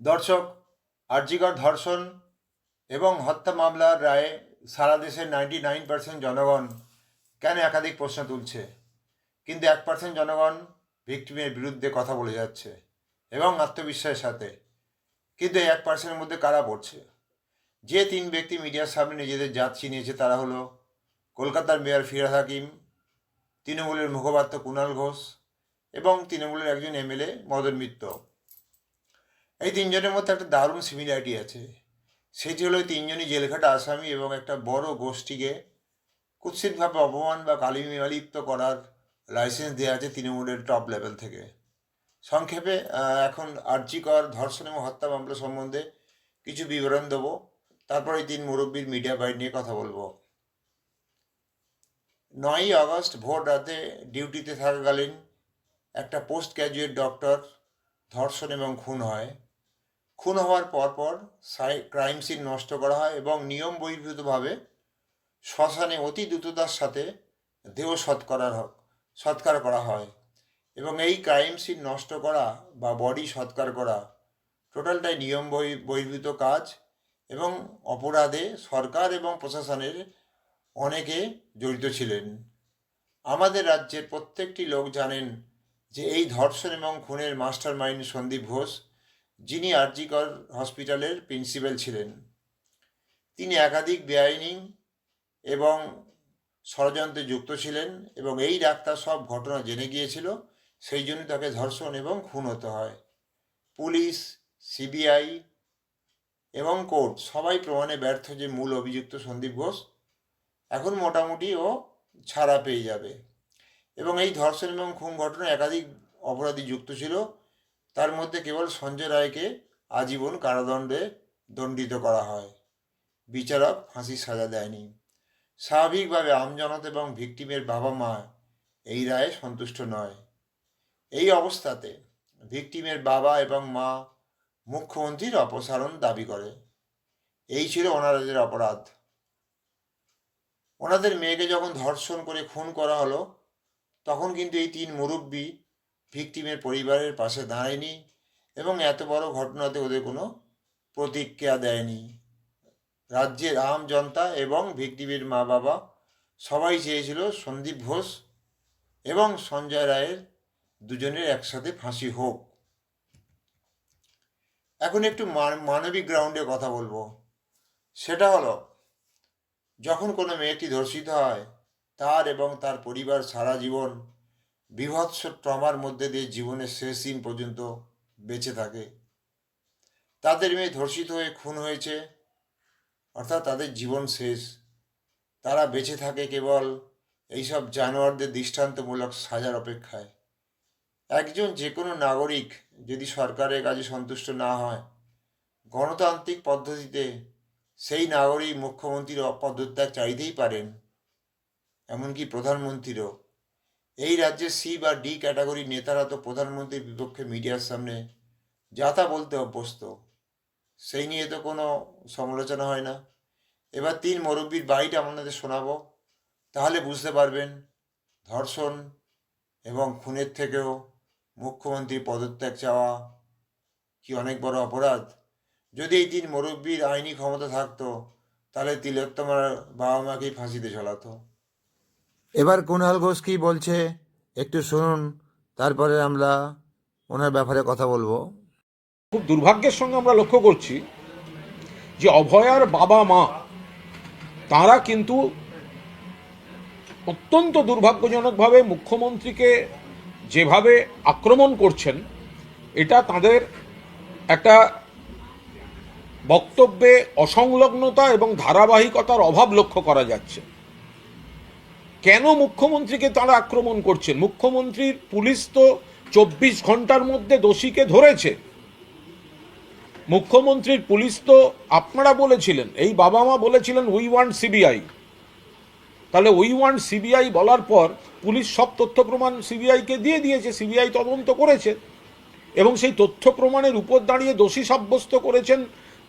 দর্শক, আর্জিকর ধর্ষণ এবং হত্যা মামলার রায়ে সারা দেশের নাইনটি নাইন পার্সেন্ট জনগণ কেন একাধিক প্রশ্ন তুলছে? কিন্তু এক পার্সেন্ট জনগণ ভিক্টিমের বিরুদ্ধে কথা বলে যাচ্ছে এবং আত্মবিশ্বাসের সাথে। কিন্তু এক পার্সেন্টের মধ্যে কারা পড়ছে? যে তিন ব্যক্তি মিডিয়ার সামনে নিজেদের জাত চিনিয়েছে তারা হলো কলকাতার মেয়র ফিরাদ হাকিম, তৃণমূলের মুখপাত্র কুণাল ঘোষ এবং তৃণমূলের একজন এমএলএ মদন মিত্র। এই তিনজনের মধ্যে একটা দারুণ সিমিলারিটি আছে। সেটি হলো তিনজনই জেলখাটা আসামি এবং একটা বড় গোষ্ঠীকে কুৎসিতভাবে অপমান বা কালিমালিপ্ত করার লাইসেন্স দেওয়া আছে তৃণমূলের টপ লেভেল থেকে। সংক্ষেপে এখন আর্জিকর ধর্ষণ এবং হত্যা মামলা সম্বন্ধে কিছু বিবরণ দেবো। তারপর এই তিন মুরব্বীর মিডিয়া বাইট নিয়ে কথা বলব। নয়ই আগস্ট, ভোর রাতে ডিউটিতে থাকাকালীন একটা পোস্ট গ্র্যাজুয়েট ডক্টর ধর্ষণ এবং খুন হয়। খুন হওয়ার পরপর সাই, ক্রাইম সিন নষ্ট করা হয় এবং নিয়ম বহির্ভূতভাবে শ্মশানে অতি দ্রুততার সাথে দেহ সৎকার সৎকার করা হয় এবং এই ক্রাইম সিন নষ্ট করা বা বডি সৎকার করা টোটালটাই নিয়ম বহি- বহির্ভূত কাজ এবং অপরাধে সরকার এবং প্রশাসনের অনেকে জড়িত ছিলেন। আমাদের রাজ্যের প্রত্যেকটি লোক জানেন যে এই ধর্ষণ এবং খুনের মাস্টার মাইন্ড সন্দীপ ঘোষ যিনি আরজিকর হসপিটালের প্রিন্সিপাল ছিলেন, তিনি একাধিক বেআইনি এবং ষড়যন্ত্রে যুক্ত ছিলেন এবং এই ডাক্তার সব ঘটনা জেনে গিয়েছিল, সেই জন্য তাকে ধর্ষণ এবং খুন হতে হয়। পুলিশ, সিবিআই এবং কোর্ট সবাই প্রমাণে ব্যর্থ যে মূল অভিযুক্ত সন্দীপ ঘোষ এখন মোটামুটি ও ছাড়া পেয়ে যাবে। এবং এই ধর্ষণ এবং খুন ঘটনায় একাধিক অপরাধী যুক্ত ছিল তার মধ্যে কেবল সঞ্জয় রায়কে আজীবন কারাদণ্ডে দণ্ডিত করা হয়। বিচারক ফাঁসির সাজা দেয়নি। স্বাভাবিকভাবে আমজনতা এবং ভিকটিমের বাবা মা এই রায়ে সন্তুষ্ট নয়। এই অবস্থাতে ভিকটিমের বাবা এবং মা মুখ্যমন্ত্রীর অপসারণ দাবি করে। এই ছিল ওনাদের অপরাধ। ওনাদের মেয়েকে যখন ধর্ষণ করে খুন করা হলো, তখন কিন্তু এই তিন মুরব্বী ভিকটিমের পরিবারের পাশে দাঁড়ায়নি এবং এত বড় ঘটনাতে ওদের কোনো প্রতিক্রিয়া দেয়নি। রাজ্যের আম জনতা এবং ভিকটিমের মা বাবা সবাই চেয়েছিল সন্দীপ ঘোষ এবং সঞ্জয় রায়ের দুজনের একসাথে ফাঁসি হোক। এখন একটু মান- মানবিক গ্রাউন্ডে কথা বলব। সেটা হলো, যখন কোনো মেয়েটি ধর্ষিত হয়, তার এবং তার পরিবার সারা জীবন বিভৎস ট্রমার মধ্যে দিয়ে জীবনের শেষ দিন পর্যন্ত বেঁচে থাকে। তাদের মেয়ে ধর্ষিত হয়ে খুন হয়েছে, অর্থাৎ তাদের জীবন শেষ। তারা বেঁচে থাকে কেবল এইসব জানোয়ারদের দৃষ্টান্তমূলক সাজার অপেক্ষায়। একজন যে কোনো নাগরিক যদি সরকারের কাজে সন্তুষ্ট না হয়, গণতান্ত্রিক পদ্ধতিতে সেই নাগরিক মুখ্যমন্ত্রীর পদত্যাগ চাইতেই পারেন, এমনকি প্রধানমন্ত্রীরও। এই রাজ্যের সি বা ডি ক্যাটাগরির নেতারা তো প্রধানমন্ত্রীর বিপক্ষে মিডিয়ার সামনে যা তা বলতে অভ্যস্ত। সেই নিয়ে তো কোনো সমালোচনা হয় না। এবার তিন মুরব্বীর বাইট আপনাদের শোনাবো। তাহলে বুঝতে পারবেন, ধর্ষণ এবং খুনের থেকেও মুখ্যমন্ত্রীর পদত্যাগ চাওয়া কি অনেক বড় অপরাধ? যদি এই তিন মুরব্বীর আইনি ক্ষমতা থাকতো, তাহলে তিলোত্তমার বাবা মাকেই ফাঁসিতে ঝোলাতো। এবার কুণাল ঘোষ কি বলছে? একটু শুনুন, তারপরে আমরা ওনার ব্যাপারে কথা বলব। খুব দুর্ভাগ্যের সঙ্গে আমরা লক্ষ্য করছি যে অভয়ার বাবা মা, তারা কিন্তু অত্যন্ত দুর্ভাগ্যজনকভাবে মুখ্যমন্ত্রীকে যেভাবে আক্রমণ করছেন, এটা তাদের একটা বক্তব্যে অসংলগ্নতা এবং ধারাবাহিকতার অভাব লক্ষ্য করা যাচ্ছে। কেন মুখ্যমন্ত্রীকে তারা আক্রমণ করছেন? মুখ্যমন্ত্রীর পুলিশ তো চব্বিশ ঘণ্টার মধ্যে দোষীকে ধরেছে। মুখ্যমন্ত্রীর পুলিশ তো আপনারা বলেছিলেন, এই বাবা মা বলেছিলেন উই ওয়ান্ট সিবিআই তাহলে উই ওয়ান্ট সিবিআই বলার পর পুলিশ সব তথ্য প্রমাণ সিবিআইকে দিয়ে দিয়েছে সিবিআই তদন্ত করেছে। এবং সেই তথ্য প্রমাণের উপর দাঁড়িয়ে দোষী সাব্যস্ত করেছেন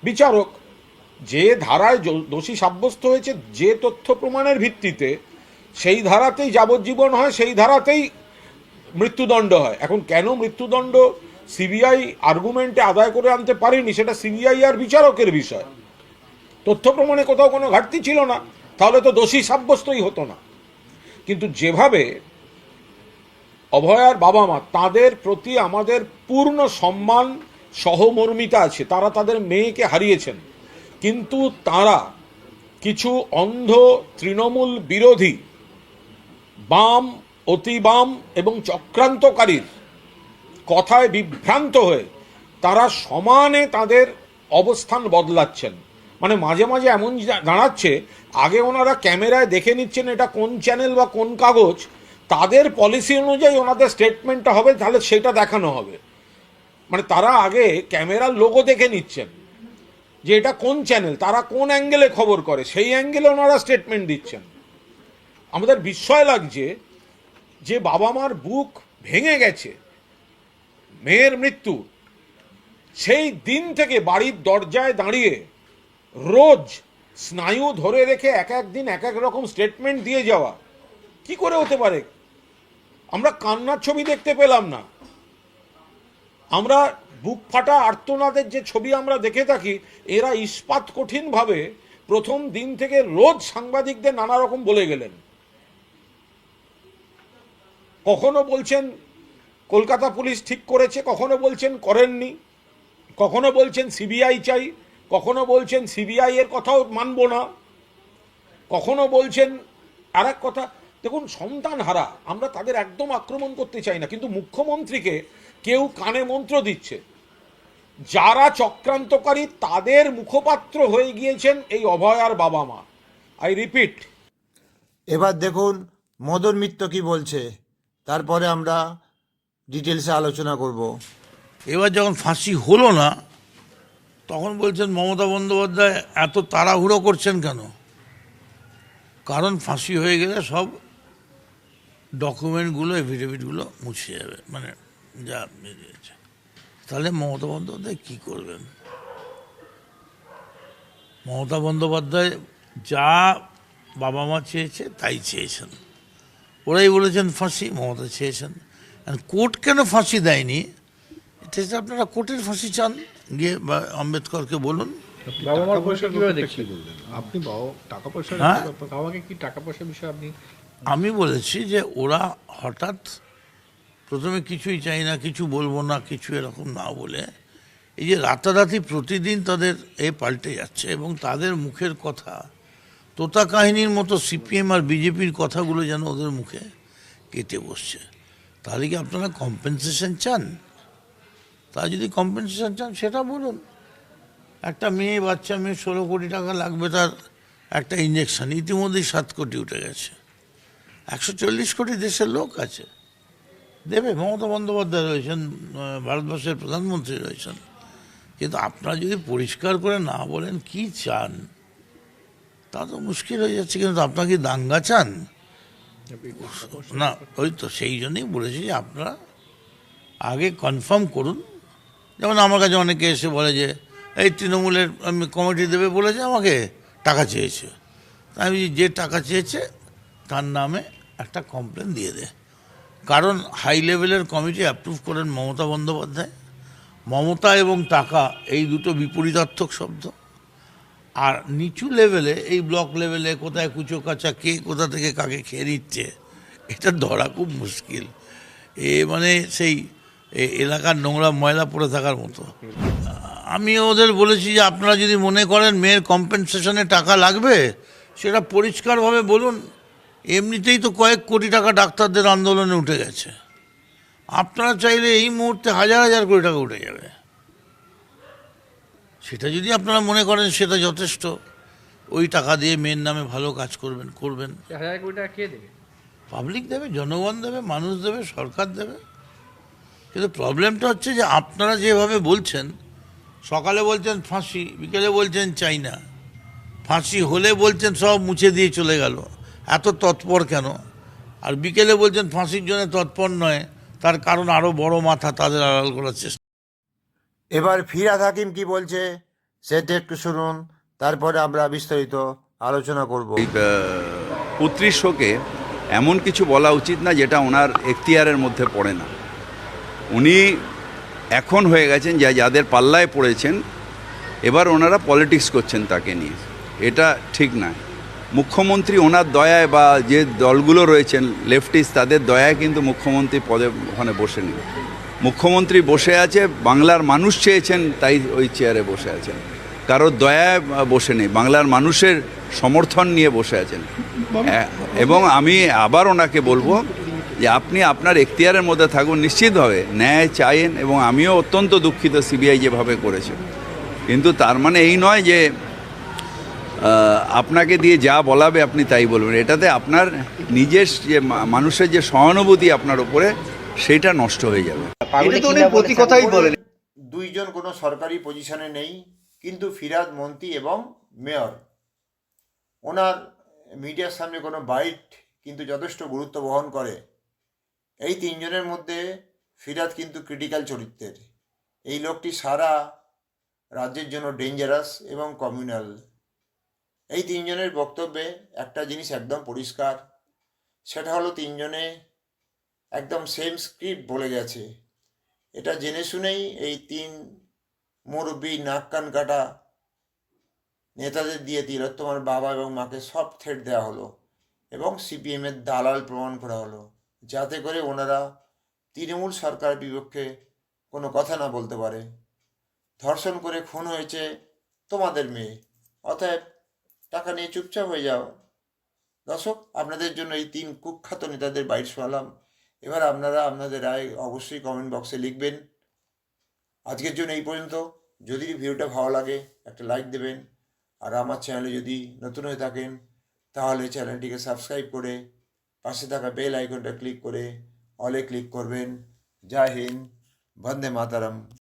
বিচারক। যে ধারায় দোষী সাব্যস্ত হয়েছে, যে তথ্য প্রমাণের ভিত্তিতে সেই ধারাতেই যাবজ্জীবন হয়, সেই ধারাতেই মৃত্যুদণ্ড হয়। এখন কেন মৃত্যুদণ্ড? সিবিআই আর্গুমেন্টে আদায় করে আনতে পারেনি, সেটা সিবিআই আর বিচারকের বিষয়। তথ্য প্রমাণে কোথাও কোনো ঘাটতি ছিল না, তাহলে তো দোষী সাব্যস্তই হতো না। কিন্তু যেভাবে অভয়ার বাবা মা, তাদের প্রতি আমাদের পূর্ণ সম্মান, সহমর্মিতা আছে, তারা তাদের মেয়েকে হারিয়েছেন। কিন্তু তারা কিছু অন্ধ তৃণমূল বিরোধী বাম, অতি বাম এবং চক্রান্তকারীর কথায় বিভ্রান্ত হয়ে তারা সমানে তাদের অবস্থান বদলাচ্ছেন। মানে মাঝে মাঝে এমন দাঁড়াচ্ছে, আগে ওনারা ক্যামেরায় দেখে নিচ্ছেন এটা কোন চ্যানেল বা কোন কাগজ, তাদের পলিসি অনুযায়ী ওনাদের স্টেটমেন্টটা হবে, তাহলে সেটা দেখানো হবে। মানে তারা আগে ক্যামেরার লোগো দেখে নিচ্ছেন যে এটা কোন চ্যানেল, তারা কোন অ্যাঙ্গেলে খবর করে, সেই অ্যাঙ্গেলে ওনারা স্টেটমেন্ট দিচ্ছেন। আমাদের বিস্ময় লাগছে যে বাবা মার বুক ভেঙে গেছে। মেয়ের মৃত্যু। সেই দিন থেকে বাড়ির দরজায় দাঁড়িয়ে রোজ স্নায়ু ধরে রেখে এক এক দিন এক এক রকম স্টেটমেন্ট দিয়ে যাওয়া। কি করে হতে পারে? আমরা কান্নার ছবি দেখতে পেলাম না। আমরা বুক ফাটা আর্তনাদের যে ছবি আমরা দেখে থাকি, এরা ইস্পাত কঠিনভাবে প্রথম দিন থেকে রোজ সাংবাদিকদের নানা রকম বলে গেলেন। কখনো বলছেন কলকাতা পুলিশ ঠিক করেছে, কখনো বলছেন করেননি, কখনো বলছেন সিবিআই চাই, কখনো বলছেন সিবিআই এর কথাও মানব না, কখনো বলছেন আর কথা, দেখুন সন্তান হারা আমরা তাদের একদম আক্রমণ করতে চাই না, কিন্তু মুখ্যমন্ত্রীকে কেউ কানে মন্ত্র দিচ্ছে। যারা চক্রান্তকারী, তাদের মুখপাত্র হয়ে গিয়েছেন এই অভয়ার বাবা মা। আই রিপিট এবার দেখুন মদন মিত্র কি বলছে। তারপরে আমরা ডিটেলসে আলোচনা করব। এবার যখন ফাঁসি হলো না, তখন বলছেন, মমতা বন্দ্যোপাধ্যায়, এত তাড়াহুড়ো করছেন কেন? কারণ ফাঁসি হয়ে গেলে সব ডকুমেন্টগুলো এফিডেভিটগুলো মুছে যাবে মানে যা বেরিয়েছে তাহলে মমতা বন্দ্যোপাধ্যায় কী করবেন? মমতা বন্দ্যোপাধ্যায় যা বাবা মা চেয়েছে, তাই চেয়েছেন। ওরাই বলেছেন ফাঁসি মমতা চেয়েছেন। আর কোর্ট কেন ফাঁসি দেয়নি? এটা হচ্ছে আপনারা কোর্টের ফাঁসি চান? গিয়ে বা আম্বেদকরকে বলুন। বাবা মার পয়সা কীভাবে? আপনি বাবা টাকা পয়সা হ্যাঁ? কি টাকা পয়সার বিষয়ে আপনি আমি বলেছি যে ওরা হঠাৎ প্রথমে কিছুই চাই না কিছু বলব না কিছু এরকম না বলে এই যে রাতারাতি প্রতিদিন তাদের এ পাল্টে যাচ্ছে এবং তাদের মুখের কথা তোতা কাহিনীর মতো সিপিএম আর বিজেপির কথাগুলো যেন ওদের মুখে কেটে বসছে। তাহলে কি আপনারা কম্পেনসেশন চান? তা যদি কম্পেনসেশন চান, সেটা বলুন। একটা মেয়ে, বাচ্চা মেয়ে ষোলো কোটি টাকা লাগবে তার একটা ইঞ্জেকশন ইতিমধ্যেই সাত কোটি উঠে গেছে। একশো চল্লিশ কোটি দেশের লোক আছে। দেবে, মমতা বন্দ্যোপাধ্যায় রয়েছেন ভারতবর্ষের প্রধানমন্ত্রী রয়েছেন। কিন্তু আপনারা যদি পরিষ্কার করে না বলেন, কি চান? তা তো মুশকিল হয়ে যাচ্ছে, কিন্তু আপনাকে দাঙ্গা চান? না, ওই তো সেই জন্যই বলেছি যে আপনারা আগে কনফার্ম করুন। যেমন আমার কাছে অনেকে এসে বলে যে, এই তৃণমূলের আমি কমিটি দেবে বলেছে, আমাকে টাকা চেয়েছে। আমি যে টাকা চেয়েছে, তার নামে একটা কমপ্লেন দিয়ে দে। কারণ হাই লেভেলের কমিটি অ্যাপ্রুভ করেন মমতা বন্দ্যোপাধ্যায়। মমতা এবং টাকা, এই দুটো বিপরীতার্থক শব্দ। আর নিচু লেভেলে, এই ব্লক লেভেলে কোথায় কুচো কাচা, কে কোথা থেকে কাকে খেয়ে নিচ্ছে, এটা ধরা খুব মুশকিল। এ মানে সেই এলাকার নোংরা ময়লা পড়ে থাকার মতো। আমি ওদের বলেছি যে, আপনারা যদি মনে করেন মেয়ের কম্পেনসেশনে টাকা লাগবে, সেটা পরিষ্কারভাবে বলুন। এমনিতেই তো কয়েক কোটি টাকা ডাক্তারদের আন্দোলনে উঠে গেছে। আপনারা চাইলে এই মুহূর্তে হাজার হাজার কোটি টাকা উঠে যাবে। সেটা যদি আপনারা মনে করেন সেটা যথেষ্ট ওই টাকা দিয়ে মেয়ের নামে ভালো কাজ করবেন করবেন। পাবলিক দেবে জনগণ দেবে মানুষ দেবে সরকার দেবে। কিন্তু প্রবলেমটা হচ্ছে যে আপনারা যেভাবে বলছেন সকালে বলছেন ফাঁসি বিকেলে বলছেন চাই না। ফাঁসি হলে বলছেন সব মুছে দিয়ে চলে গেল। এত তৎপর কেন? আর বিকেলে বলছেন ফাঁসির জন্য তৎপর নয় তার কারণ আরও বড় মাথা তাদের আড়াল করার চেষ্টা। এবার ফিরাদ হাকিম কি বলছে, সেটা একটু শুনুন, তারপরে আমরা বিস্তারিত আলোচনা করব। পুত্রীর শোকে এমন কিছু বলা উচিত না যেটা ওনার এখতিয়ারের মধ্যে পড়ে না। উনি এখন হয়ে গেছেন যা, যাদের পাল্লায় পড়েছেন, এবার ওনারা পলিটিক্স করছেন তাকে নিয়ে। এটা ঠিক নয়। মুখ্যমন্ত্রী ওনার দয়ায় বা যে দলগুলো রয়েছেন, লেফটিস্ট, তাদের দয়ায় কিন্তু মুখ্যমন্ত্রী পদে ওখানে বসে নেই মুখ্যমন্ত্রী বসে আছে, বাংলার মানুষ চেয়েছেন, তাই ওই চেয়ারে বসে আছেন। কারোর দয়ায় বসে নেই, বাংলার মানুষের সমর্থন নিয়ে বসে আছেন। এবং আমি আবার ওনাকে বলব যে আপনি আপনার এখতিয়ারের মধ্যে থাকুন নিশ্চিতভাবে ন্যায় চাইেন এবং আমিও অত্যন্ত দুঃখিত সিবিআই যেভাবে করেছে। কিন্তু তার মানে এই নয় যে আপনাকে দিয়ে যা বলাবে আপনি তাই বলবেন। এটাতে আপনার নিজের যে মানুষের যে সহানুভূতি আপনার উপরে সেটা নষ্ট হয়ে যাবে। এটা তো উনি প্রতি কথাই বলেন দুইজন কোনো সরকারি পজিশনে নেই কিন্তু ফিরাদ মন্ত্রী এবং মেয়র। ওনার মিডিয়ার সামনে কোনো বাইট কিন্তু যথেষ্ট গুরুত্ব বহন করে। এই তিনজনের মধ্যে ফিরাদ কিন্তু ক্রিটিক্যাল চরিত্রের। এই লোকটি সারা রাজ্যের জন্য ডেঞ্জারাস এবং কমিউনাল এই তিনজনের বক্তব্যে একটা জিনিস একদম পরিষ্কার সেটা হলো তিনজনে একদম সেম স্ক্রিপ্ট বলে গেছে। এটা জেনে শুনেই এই তিন মুরব্বী নাক কান কাটা নেতাদের দিয়ে তিলোত্তমার বাবা এবং মাকে সব থ্রেট দেওয়া হলো এবং সিপিএমের দালাল প্রমাণ করা হলো। যাতে করে ওনারা তৃণমূল সরকার বিপক্ষে কোনো কথা না বলতে পারে। ধর্ষণ করে খুন হয়েছে তোমাদের মেয়ে। অতএব টাকা নিয়ে চুপচাপ হয়ে যাও। দর্শক, আপনাদের জন্য এই তিন কুখ্যাত নেতাদের বাইট শোনালাম এবার আপনারা আপনাদের রায় অবশ্যই কমেন্ট বক্সে লিখবেন। আজকের জন্য এই পর্যন্ত। যদি ভিডিওটা ভালো লাগে, একটা লাইক দেবেন। আর আমার চ্যানেলে যদি নতুন হয়ে থাকেন, তাহলে চ্যানেলটিকে সাবস্ক্রাইব করে পাশে থাকা বেল আইকনটা ক্লিক করে অলে ক্লিক করবেন। জয় হিন্দ, বন্দে মাতারাম।